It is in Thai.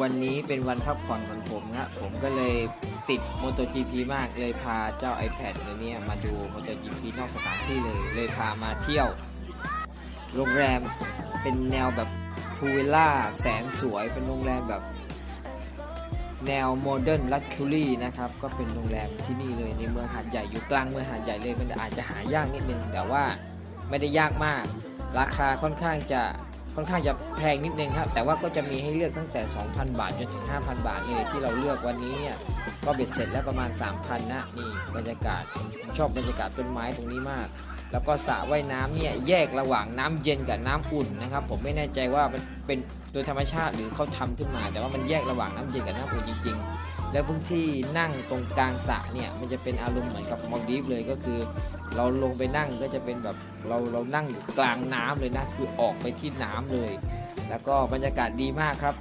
วันนี้เป็นวันพักผ่อนของผมครับผมก็เลยติด MotoGP มากเลยพาเจ้า iPad ตัวเนี้ยมาดู MotoGP นอกสถานที่เลย เลยพามาเที่ยว โรงแรมเป็นแนวแบบพูวิลล่าแสนสวยเป็นโรงแรมแบบแนวโมเดิร์นลักชูรี่นะครับ ก็เป็นโรงแรมที่นี่เลยในเมืองหาดใหญ่อยู่กลางเมืองหาดใหญ่เลยมันอาจจะหายากนิดนึง แต่ว่าไม่ได้ยากมาก ราคาค่อนข้างจะ ค่อนข้างจะแพงนิดนึงครับแต่ว่าก็จะมีให้เลือกตั้งแต่ 2,000 บาทจนถึง 5,000 บาทเลยที่เราเลือกวันนี้เนี่ยก็เบ็ดเสร็จแล้วประมาณ 3,000นะนี่บรรยากาศผมชอบบรรยากาศต้นไม้ตรงนี้มาก แล้วก็สระว่ายน้ำเนี่ยแยกระหว่างน้ำเย็นกับน้ำอุ่นนะครับ ผมไม่แน่ใจว่ามันเป็นโดยธรรมชาติหรือเขาทำขึ้นมา แต่ว่ามันแยกระหว่างน้ำเย็นกับน้ำอุ่นจริง ๆ แล้วพื้นที่นั่งตรงกลางสระเนี่ยมันจะเป็นอารมณ์เหมือนกับมอลดีฟเลยก็คือ เราลงไปนั่งก็จะเป็นแบบเราเรานั่งอยู่กลางน้ำเลยนะคือออกไปที่น้ำเลย แล้วก็บรรยากาศดีมากครับ